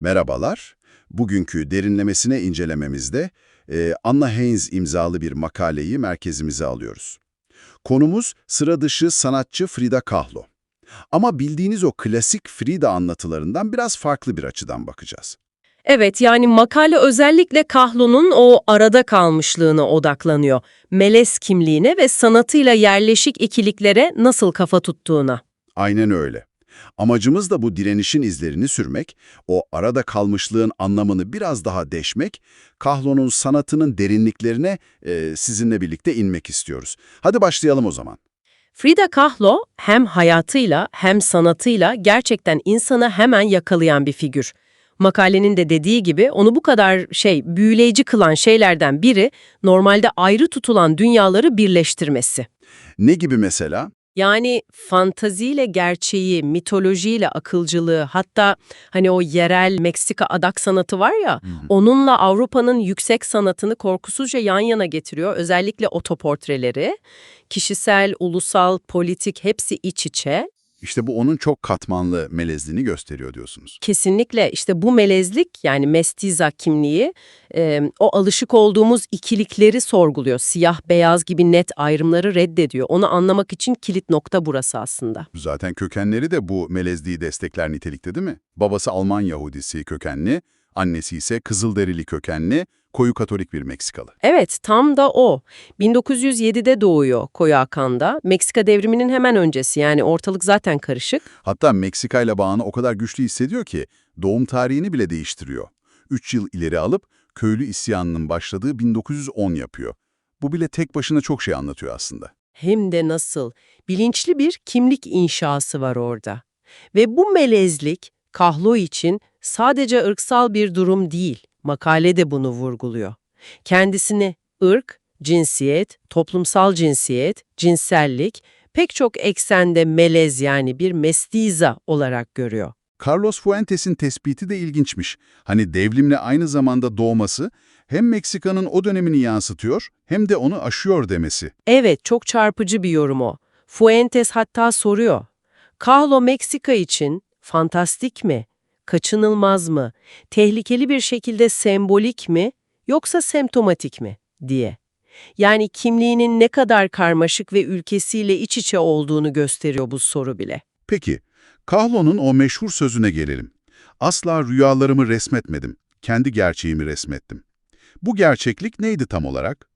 Merhabalar. Bugünkü derinlemesine incelememizde e, Anna Haynes imzalı bir makaleyi merkezimize alıyoruz. Konumuz sıra dışı sanatçı Frida Kahlo. Ama bildiğiniz o klasik Frida anlatılarından biraz farklı bir açıdan bakacağız. Evet yani makale özellikle Kahlo'nun o arada kalmışlığına odaklanıyor. Melez kimliğine ve sanatıyla yerleşik ikiliklere nasıl kafa tuttuğuna. Aynen öyle. Amacımız da bu direnişin izlerini sürmek, o arada kalmışlığın anlamını biraz daha deşmek, Kahlo'nun sanatının derinliklerine e, sizinle birlikte inmek istiyoruz. Hadi başlayalım o zaman. Frida Kahlo hem hayatıyla hem sanatıyla gerçekten insanı hemen yakalayan bir figür. Makalenin de dediği gibi onu bu kadar şey büyüleyici kılan şeylerden biri normalde ayrı tutulan dünyaları birleştirmesi. Ne gibi mesela? Yani fantaziyle gerçeği, mitolojiyle akılcılığı, hatta hani o yerel Meksika adak sanatı var ya, onunla Avrupa'nın yüksek sanatını korkusuzca yan yana getiriyor. Özellikle otoportreleri, kişisel, ulusal, politik hepsi iç içe. İşte bu onun çok katmanlı melezliğini gösteriyor diyorsunuz. Kesinlikle işte bu melezlik yani mestiza kimliği e, o alışık olduğumuz ikilikleri sorguluyor. Siyah beyaz gibi net ayrımları reddediyor. Onu anlamak için kilit nokta burası aslında. Zaten kökenleri de bu melezliği destekler nitelikte değil mi? Babası Alman Yahudisi kökenli, annesi ise Kızılderili kökenli, koyu Katolik bir Meksikalı. Evet, tam da o. 1907'de doğuyor Coyoacan'da. Meksika devriminin hemen öncesi yani ortalık zaten karışık. Hatta Meksika ile bağını o kadar güçlü hissediyor ki doğum tarihini bile değiştiriyor. 3 yıl ileri alıp köylü isyanının başladığı 1910 yapıyor. Bu bile tek başına çok şey anlatıyor aslında. Hem de nasıl. Bilinçli bir kimlik inşası var orada. Ve bu melezlik Kahlo için sadece ırksal bir durum değil. Makale de bunu vurguluyor. Kendisini ırk, cinsiyet, toplumsal cinsiyet, cinsellik pek çok eksende melez yani bir mestiza olarak görüyor. Carlos Fuentes'in tespiti de ilginçmiş. Hani devrimle aynı zamanda doğması hem Meksika'nın o dönemini yansıtıyor hem de onu aşıyor demesi. Evet, çok çarpıcı bir yorum o. Fuentes hatta soruyor. Kahlo Meksika için fantastik mi? Kaçınılmaz mı? Tehlikeli bir şekilde sembolik mi? Yoksa semptomatik mi? diye. Yani kimliğinin ne kadar karmaşık ve ülkesiyle iç içe olduğunu gösteriyor bu soru bile. Peki, Kahlo'nun o meşhur sözüne gelelim. Asla rüyalarımı resmetmedim, kendi gerçeğimi resmettim. Bu gerçeklik neydi tam olarak?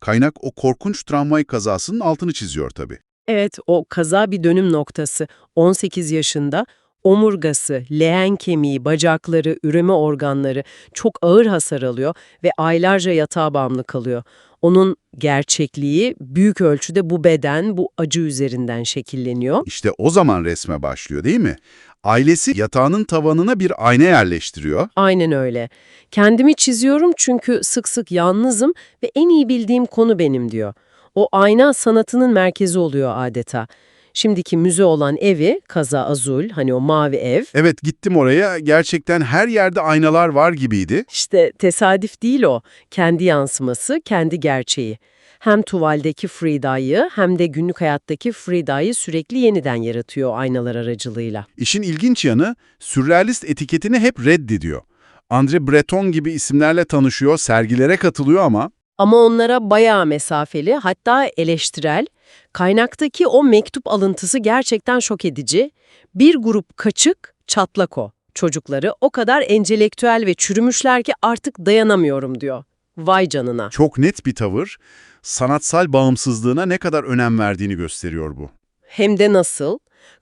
Kaynak o korkunç tramvay kazasının altını çiziyor tabii. Evet, o kaza bir dönüm noktası. 18 yaşında omurgası, leğen kemiği, bacakları, üreme organları çok ağır hasar alıyor ve aylarca yatağa bağımlı kalıyor. Onun gerçekliği büyük ölçüde bu beden, bu acı üzerinden şekilleniyor. İşte o zaman resme başlıyor değil mi? Ailesi yatağının tavanına bir ayna yerleştiriyor. Aynen öyle. Kendimi çiziyorum çünkü sık sık yalnızım ve en iyi bildiğim konu benim diyor. O ayna sanatının merkezi oluyor adeta. Şimdiki müze olan evi, Kaza Azul, hani o mavi ev, Evet gittim oraya, gerçekten her yerde aynalar var gibiydi. işte tesadüf değil o. Kendi yansıması, kendi gerçeği. Hem tuvaldeki Frida'yı hem de günlük hayattaki Frida'yı sürekli yeniden yaratıyor aynalar aracılığıyla. İşin ilginç yanı, sürrealist etiketini hep reddediyor. André Breton gibi isimlerle tanışıyor, sergilere katılıyor ama Ama onlara bayağı mesafeli, hatta eleştirel. Kaynaktaki o mektup alıntısı gerçekten şok edici. Bir grup kaçık, çatlak o. Çocukları o kadar entelektüel ve çürümüşler ki artık dayanamıyorum diyor. Vay canına. çok net bir tavır, sanatsal bağımsızlığına ne kadar önem verdiğini gösteriyor bu. Hem de nasıl?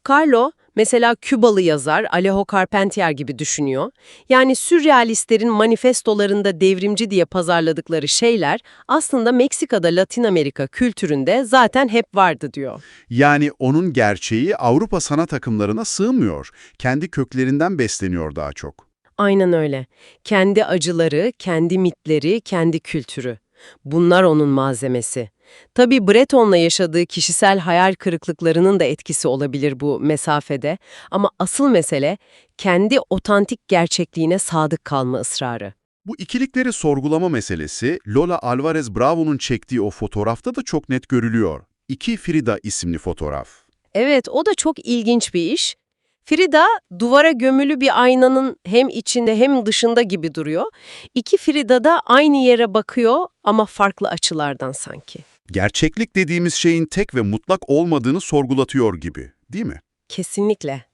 Carlo mesela Kübalı yazar Alejo Carpentier gibi düşünüyor. Yani sürrealistlerin manifestolarında devrimci diye pazarladıkları şeyler aslında Meksika'da Latin Amerika kültüründe zaten hep vardı diyor. Yani onun gerçeği Avrupa sanat akımlarına sığmıyor. Kendi köklerinden besleniyor daha çok. Aynen öyle. Kendi acıları, kendi mitleri, kendi kültürü. Bunlar onun malzemesi. Tabii Breton'la yaşadığı kişisel hayal kırıklıklarının da etkisi olabilir bu mesafede ama asıl mesele kendi otantik gerçekliğine sadık kalma ısrarı. Bu ikilikleri sorgulama meselesi Lola Alvarez Bravo'nun çektiği o fotoğrafta da çok net görülüyor. İki Frida isimli fotoğraf. Evet, o da çok ilginç bir iş. Frida duvara gömülü bir aynanın hem içinde hem dışında gibi duruyor. İki Frida da aynı yere bakıyor ama farklı açılardan sanki. Gerçeklik dediğimiz şeyin tek ve mutlak olmadığını sorgulatıyor gibi, değil mi? Kesinlikle.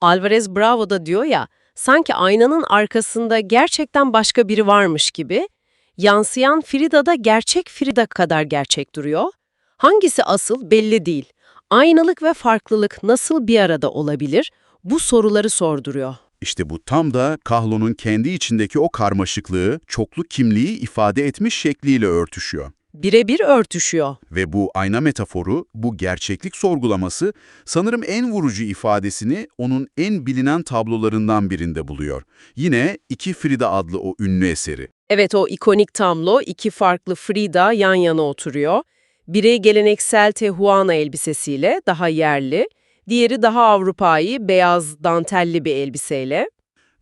Alvarez Bravo da diyor ya, sanki aynanın arkasında gerçekten başka biri varmış gibi, yansıyan Frida da gerçek Frida kadar gerçek duruyor. Hangisi asıl belli değil. Aynalık ve farklılık nasıl bir arada olabilir? Bu soruları sorduruyor. İşte bu tam da Kahlo'nun kendi içindeki o karmaşıklığı, çoklu kimliği ifade etmiş şekliyle örtüşüyor. Birebir örtüşüyor. Ve bu ayna metaforu, bu gerçeklik sorgulaması sanırım en vurucu ifadesini onun en bilinen tablolarından birinde buluyor. Yine İki Frida adlı o ünlü eseri. Evet o ikonik tablo iki farklı Frida yan yana oturuyor. Biri geleneksel Tehuana elbisesiyle daha yerli, diğeri daha Avrupa'yı beyaz dantelli bir elbiseyle.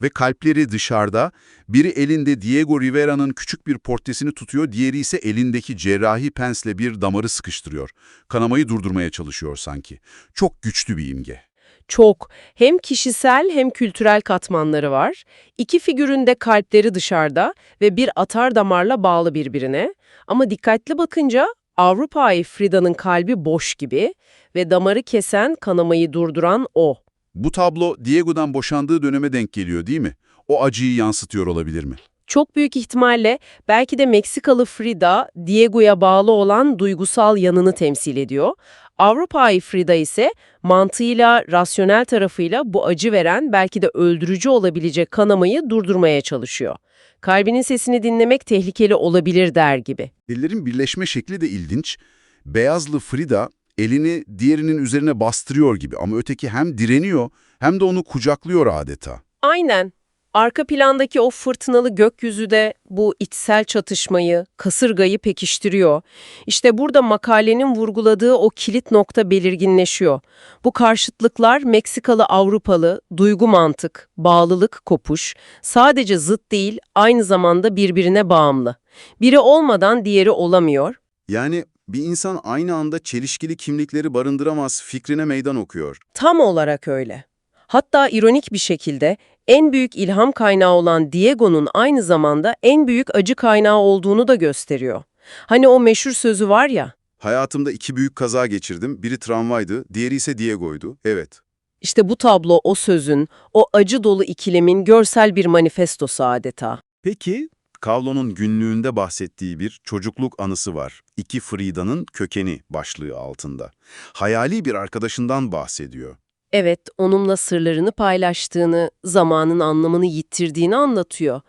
Ve kalpleri dışarıda, biri elinde Diego Rivera'nın küçük bir portresini tutuyor, diğeri ise elindeki cerrahi pensle bir damarı sıkıştırıyor. Kanamayı durdurmaya çalışıyor sanki. Çok güçlü bir imge. Çok hem kişisel hem kültürel katmanları var. İki figürün de kalpleri dışarıda ve bir atar damarla bağlı birbirine. Ama dikkatli bakınca Avrupa'yı Frida'nın kalbi boş gibi ve damarı kesen, kanamayı durduran o. Bu tablo Diego'dan boşandığı döneme denk geliyor değil mi? O acıyı yansıtıyor olabilir mi? Çok büyük ihtimalle belki de Meksikalı Frida, Diego'ya bağlı olan duygusal yanını temsil ediyor. Avrupa'yı Frida ise mantığıyla, rasyonel tarafıyla bu acı veren, belki de öldürücü olabilecek kanamayı durdurmaya çalışıyor. Kalbinin sesini dinlemek tehlikeli olabilir der gibi. Ellerin birleşme şekli de ilginç. Beyazlı Frida elini diğerinin üzerine bastırıyor gibi ama öteki hem direniyor hem de onu kucaklıyor adeta. Aynen. Arka plandaki o fırtınalı gökyüzü de bu içsel çatışmayı, kasırgayı pekiştiriyor. İşte burada makalenin vurguladığı o kilit nokta belirginleşiyor. Bu karşıtlıklar Meksikalı Avrupalı, duygu mantık, bağlılık kopuş, sadece zıt değil aynı zamanda birbirine bağımlı. Biri olmadan diğeri olamıyor. Yani bir insan aynı anda çelişkili kimlikleri barındıramaz fikrine meydan okuyor. Tam olarak öyle. Hatta ironik bir şekilde en büyük ilham kaynağı olan Diego'nun aynı zamanda en büyük acı kaynağı olduğunu da gösteriyor. Hani o meşhur sözü var ya, Hayatımda iki büyük kaza geçirdim. Biri tramvaydı, diğeri ise Diego'ydu. Evet. işte bu tablo o sözün, o acı dolu ikilemin görsel bir manifestosu adeta. Peki, Kavlo'nun günlüğünde bahsettiği bir çocukluk anısı var. İki Frida'nın kökeni başlığı altında. Hayali bir arkadaşından bahsediyor. Evet, onunla sırlarını paylaştığını, zamanın anlamını yitirdiğini anlatıyor.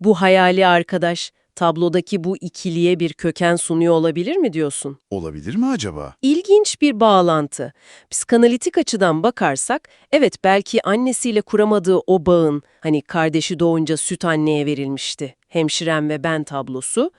Bu hayali arkadaş, tablodaki bu ikiliye bir köken sunuyor olabilir mi diyorsun? Olabilir mi acaba? İlginç bir bağlantı. Psikanalitik açıdan bakarsak, evet belki annesiyle kuramadığı o bağın, hani kardeşi doğunca süt anneye verilmişti, hemşirem ve ben tablosu,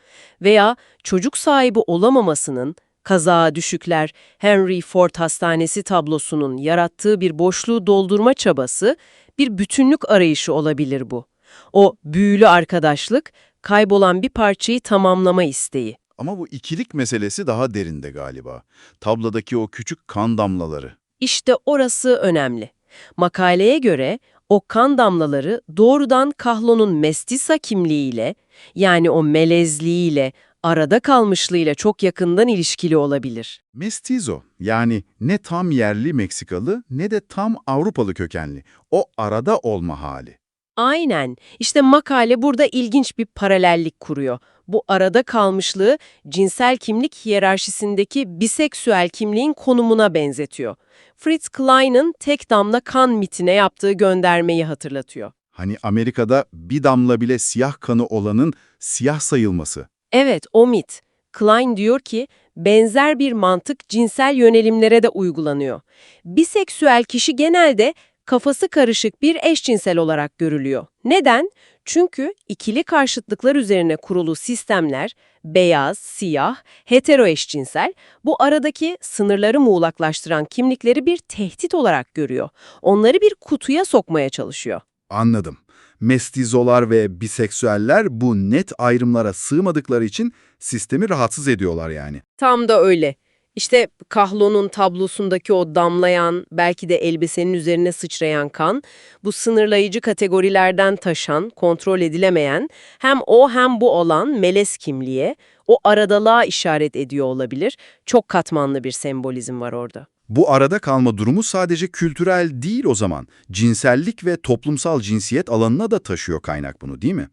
veya çocuk sahibi olamamasının, kaza, düşükler, Henry Ford Hastanesi tablosunun yarattığı bir boşluğu doldurma çabası, bir bütünlük arayışı olabilir bu. O büyülü arkadaşlık, kaybolan bir parçayı tamamlama isteği. Ama bu ikilik meselesi daha derinde galiba. Tablodaki o küçük kan damlaları. İşte orası önemli. Makaleye göre o kan damlaları doğrudan Kahlo'nun mestiza kimliğiyle, yani o melezliğiyle, arada kalmışlığıyla çok yakından ilişkili olabilir. Mestizo yani ne tam yerli Meksikalı ne de tam Avrupalı kökenli. O arada olma hali. Aynen. İşte makale burada ilginç bir paralellik kuruyor. Bu arada kalmışlığı cinsel kimlik hiyerarşisindeki biseksüel kimliğin konumuna benzetiyor. Fritz Klein'ın tek damla kan mitine yaptığı göndermeyi hatırlatıyor. Hani Amerika'da bir damla bile siyah kanı olanın siyah sayılması. Evet, o mit. Klein diyor ki, benzer bir mantık cinsel yönelimlere de uygulanıyor. Biseksüel kişi genelde kafası karışık bir eşcinsel olarak görülüyor. Neden? Çünkü ikili karşıtlıklar üzerine kurulu sistemler, beyaz, siyah, hetero eşcinsel, bu aradaki sınırları muğlaklaştıran kimlikleri bir tehdit olarak görüyor. Onları bir kutuya sokmaya çalışıyor. Anladım. Mestizolar ve biseksüeller bu net ayrımlara sığmadıkları için sistemi rahatsız ediyorlar yani. Tam da öyle. İşte Kahlo'nun tablosundaki o damlayan, belki de elbisenin üzerine sıçrayan kan, bu sınırlayıcı kategorilerden taşan, kontrol edilemeyen, hem o hem bu olan melez kimliğe, o aradalığa işaret ediyor olabilir. Çok katmanlı bir sembolizm var orada. Bu arada kalma durumu sadece kültürel değil o zaman. Cinsellik ve toplumsal cinsiyet alanına da taşıyor kaynak bunu değil mi?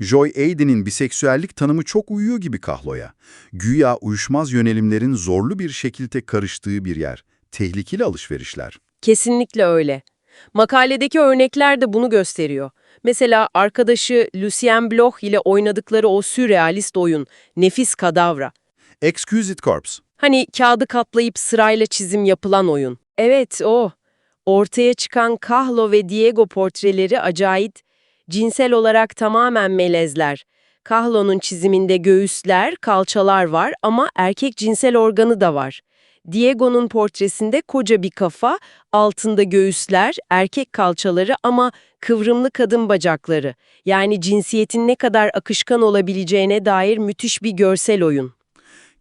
Joy Aiden'in biseksüellik tanımı çok uyuyor gibi Kahlo'ya. Güya uyuşmaz yönelimlerin zorlu bir şekilde karıştığı bir yer. Tehlikeli alışverişler. Kesinlikle öyle. Makaledeki örnekler de bunu gösteriyor. Mesela arkadaşı Lucien Bloch ile oynadıkları o sürrealist oyun, Nefis Kadavra. Exquisite Corpse. Hani kağıdı katlayıp sırayla çizim yapılan oyun. Evet o. Ortaya çıkan Kahlo ve Diego portreleri acayip. Cinsel olarak tamamen melezler. Kahlo'nun çiziminde göğüsler, kalçalar var ama erkek cinsel organı da var. Diego'nun portresinde koca bir kafa, altında göğüsler, erkek kalçaları ama kıvrımlı kadın bacakları. Yani cinsiyetin ne kadar akışkan olabileceğine dair müthiş bir görsel oyun.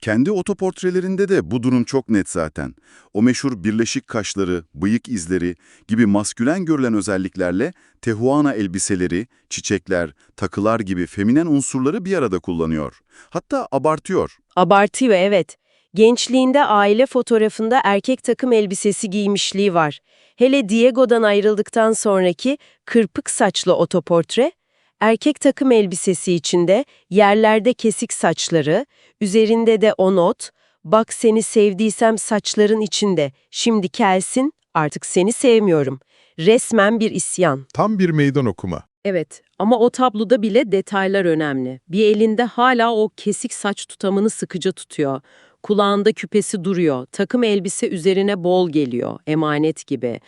Kendi otoportrelerinde de bu durum çok net zaten. O meşhur birleşik kaşları, bıyık izleri gibi maskülen görülen özelliklerle tehuana elbiseleri, çiçekler, takılar gibi feminen unsurları bir arada kullanıyor. Hatta abartıyor. Abartıyor evet. Gençliğinde aile fotoğrafında erkek takım elbisesi giymişliği var. Hele Diego'dan ayrıldıktan sonraki kırpık saçlı otoportre, erkek takım elbisesi içinde yerlerde kesik saçları, üzerinde de o not, bak seni sevdiysem saçların içinde, şimdi kelsin, artık seni sevmiyorum. Resmen bir isyan. Tam bir meydan okuma. Evet ama o tabloda bile detaylar önemli. Bir elinde hala o kesik saç tutamını sıkıca tutuyor. Kulağında küpesi duruyor. Takım elbise üzerine bol geliyor. Emanet gibi.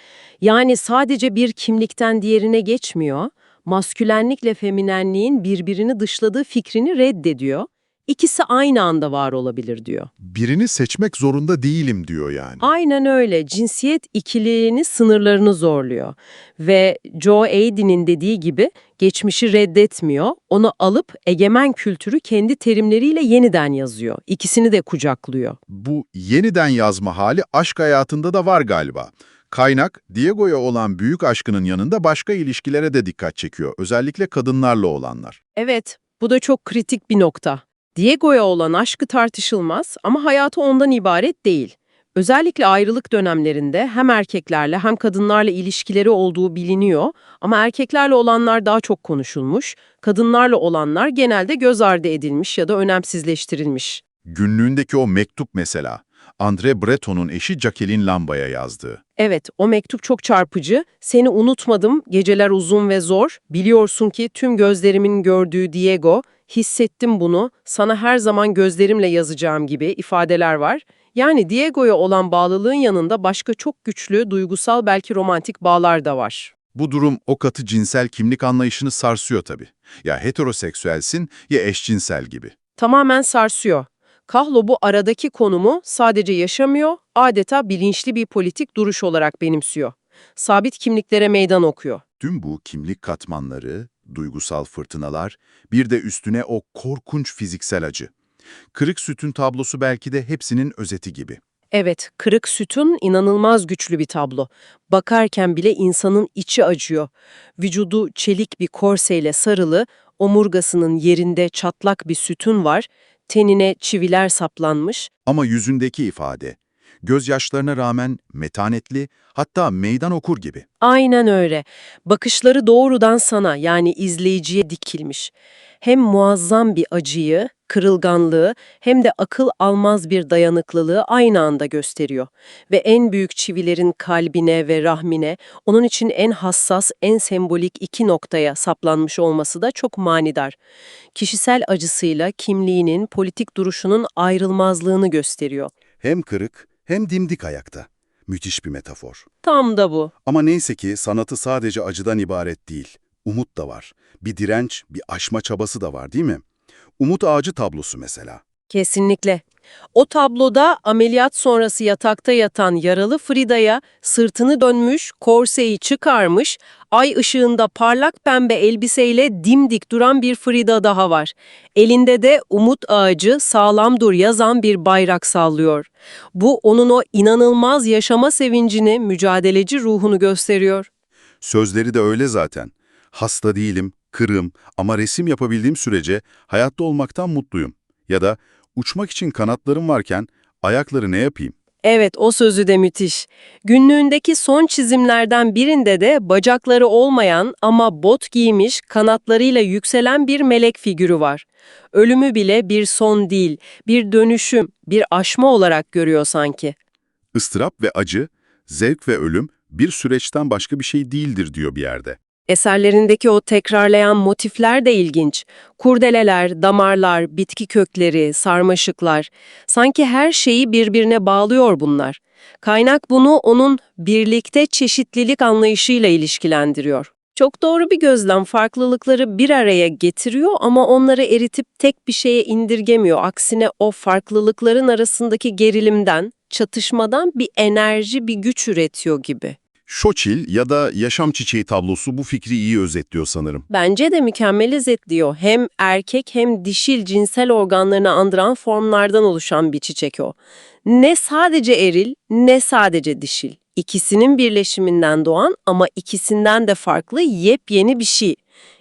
Yani sadece bir kimlikten diğerine geçmiyor. Maskülenlikle feminenliğin birbirini dışladığı fikrini reddediyor. İkisi aynı anda var olabilir diyor. Birini seçmek zorunda değilim diyor yani. Aynen öyle. Cinsiyet ikiliğini sınırlarını zorluyor. Ve Joe Aiden'in dediği gibi geçmişi reddetmiyor. Onu alıp egemen kültürü kendi terimleriyle yeniden yazıyor. İkisini de kucaklıyor. Bu yeniden yazma hali aşk hayatında da var galiba. Kaynak, Diego'ya olan büyük aşkının yanında başka ilişkilere de dikkat çekiyor. Özellikle kadınlarla olanlar. Evet, bu da çok kritik bir nokta. Diego'ya olan aşkı tartışılmaz ama hayatı ondan ibaret değil. Özellikle ayrılık dönemlerinde hem erkeklerle hem kadınlarla ilişkileri olduğu biliniyor ama erkeklerle olanlar daha çok konuşulmuş, kadınlarla olanlar genelde göz ardı edilmiş ya da önemsizleştirilmiş. Günlüğündeki o mektup mesela. André Breton'un eşi Jacqueline Lamba'ya yazdığı. Evet, o mektup çok çarpıcı. Seni unutmadım, geceler uzun ve zor. Biliyorsun ki tüm gözlerimin gördüğü Diego, hissettim bunu, sana her zaman gözlerimle yazacağım gibi ifadeler var. Yani Diego'ya olan bağlılığın yanında başka çok güçlü, duygusal belki romantik bağlar da var. Bu durum o katı cinsel kimlik anlayışını sarsıyor tabii. Ya heteroseksüelsin ya eşcinsel gibi. Tamamen sarsıyor. Kahlo bu aradaki konumu sadece yaşamıyor, adeta bilinçli bir politik duruş olarak benimsiyor. Sabit kimliklere meydan okuyor. Tüm bu kimlik katmanları, duygusal fırtınalar, bir de üstüne o korkunç fiziksel acı. Kırık sütün tablosu belki de hepsinin özeti gibi. Evet, kırık sütun inanılmaz güçlü bir tablo. Bakarken bile insanın içi acıyor. Vücudu çelik bir korseyle sarılı, omurgasının yerinde çatlak bir sütun var, tenine çiviler saplanmış. Ama yüzündeki ifade, gözyaşlarına rağmen metanetli, hatta meydan okur gibi. Aynen öyle. Bakışları doğrudan sana yani izleyiciye dikilmiş. Hem muazzam bir acıyı, kırılganlığı hem de akıl almaz bir dayanıklılığı aynı anda gösteriyor. Ve en büyük çivilerin kalbine ve rahmine, onun için en hassas, en sembolik iki noktaya saplanmış olması da çok manidar. Kişisel acısıyla kimliğinin, politik duruşunun ayrılmazlığını gösteriyor. Hem kırık hem dimdik ayakta. Müthiş bir metafor. Tam da bu. Ama neyse ki sanatı sadece acıdan ibaret değil. Umut da var. Bir direnç, bir aşma çabası da var değil mi? Umut ağacı tablosu mesela. Kesinlikle. O tabloda ameliyat sonrası yatakta yatan yaralı Frida'ya sırtını dönmüş, korseyi çıkarmış, ay ışığında parlak pembe elbiseyle dimdik duran bir Frida daha var. Elinde de umut ağacı sağlam dur yazan bir bayrak sallıyor. Bu onun o inanılmaz yaşama sevincini, mücadeleci ruhunu gösteriyor. Sözleri de öyle zaten. Hasta değilim, kırığım ama resim yapabildiğim sürece hayatta olmaktan mutluyum. Ya da uçmak için kanatlarım varken ayakları ne yapayım? Evet, o sözü de müthiş. Günlüğündeki son çizimlerden birinde de bacakları olmayan ama bot giymiş, kanatlarıyla yükselen bir melek figürü var. Ölümü bile bir son değil, bir dönüşüm, bir aşma olarak görüyor sanki. Istırap ve acı, zevk ve ölüm bir süreçten başka bir şey değildir diyor bir yerde. Eserlerindeki o tekrarlayan motifler de ilginç. Kurdeleler, damarlar, bitki kökleri, sarmaşıklar. Sanki her şeyi birbirine bağlıyor bunlar. Kaynak bunu onun birlikte çeşitlilik anlayışıyla ilişkilendiriyor. Çok doğru bir gözlem farklılıkları bir araya getiriyor ama onları eritip tek bir şeye indirgemiyor. Aksine o farklılıkların arasındaki gerilimden, çatışmadan bir enerji, bir güç üretiyor gibi. Şoçil ya da yaşam çiçeği tablosu bu fikri iyi özetliyor sanırım. Bence de mükemmel özetliyor. Hem erkek hem dişil cinsel organlarını andıran formlardan oluşan bir çiçek o. Ne sadece eril ne sadece dişil. İkisinin birleşiminden doğan ama ikisinden de farklı yepyeni bir şey.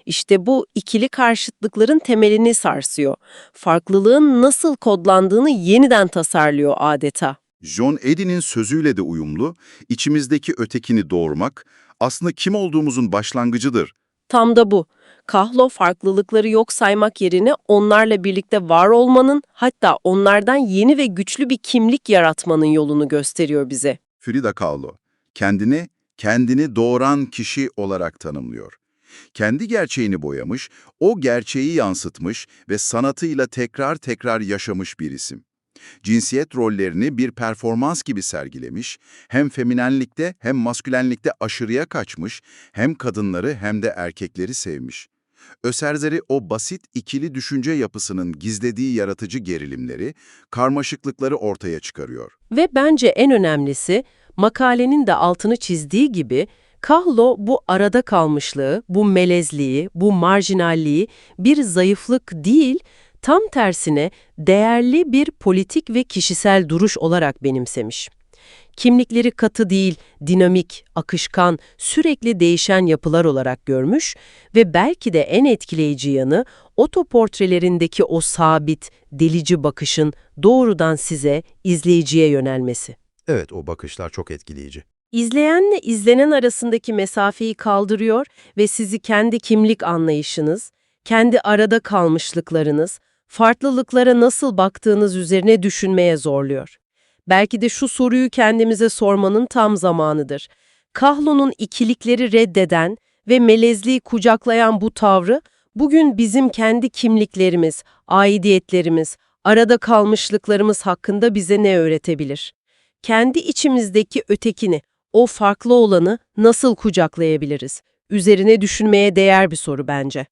İşte bu ikili karşıtlıkların temelini sarsıyor. Farklılığın nasıl kodlandığını yeniden tasarlıyor adeta. John Eddy'nin sözüyle de uyumlu, içimizdeki ötekini doğurmak aslında kim olduğumuzun başlangıcıdır. Tam da bu. Kahlo farklılıkları yok saymak yerine onlarla birlikte var olmanın hatta onlardan yeni ve güçlü bir kimlik yaratmanın yolunu gösteriyor bize. Frida Kahlo, kendini, kendini doğuran kişi olarak tanımlıyor. Kendi gerçeğini boyamış, o gerçeği yansıtmış ve sanatıyla tekrar tekrar yaşamış bir isim. Cinsiyet rollerini bir performans gibi sergilemiş, hem feminenlikte hem maskülenlikte aşırıya kaçmış, hem kadınları hem de erkekleri sevmiş. Öserzeri o basit ikili düşünce yapısının gizlediği yaratıcı gerilimleri, karmaşıklıkları ortaya çıkarıyor. Ve bence en önemlisi makalenin de altını çizdiği gibi Kahlo bu arada kalmışlığı, bu melezliği, bu marjinalliği bir zayıflık değil, tam tersine değerli bir politik ve kişisel duruş olarak benimsemiş. Kimlikleri katı değil, dinamik, akışkan, sürekli değişen yapılar olarak görmüş ve belki de en etkileyici yanı otoportrelerindeki o sabit, delici bakışın doğrudan size, izleyiciye yönelmesi. Evet, o bakışlar çok etkileyici. İzleyenle izlenen arasındaki mesafeyi kaldırıyor ve sizi kendi kimlik anlayışınız, kendi arada kalmışlıklarınız, farklılıklara nasıl baktığınız üzerine düşünmeye zorluyor. Belki de şu soruyu kendimize sormanın tam zamanıdır. Kahlo'nun ikilikleri reddeden ve melezliği kucaklayan bu tavrı, bugün bizim kendi kimliklerimiz, aidiyetlerimiz, arada kalmışlıklarımız hakkında bize ne öğretebilir? Kendi içimizdeki ötekini, o farklı olanı nasıl kucaklayabiliriz? Üzerine düşünmeye değer bir soru bence.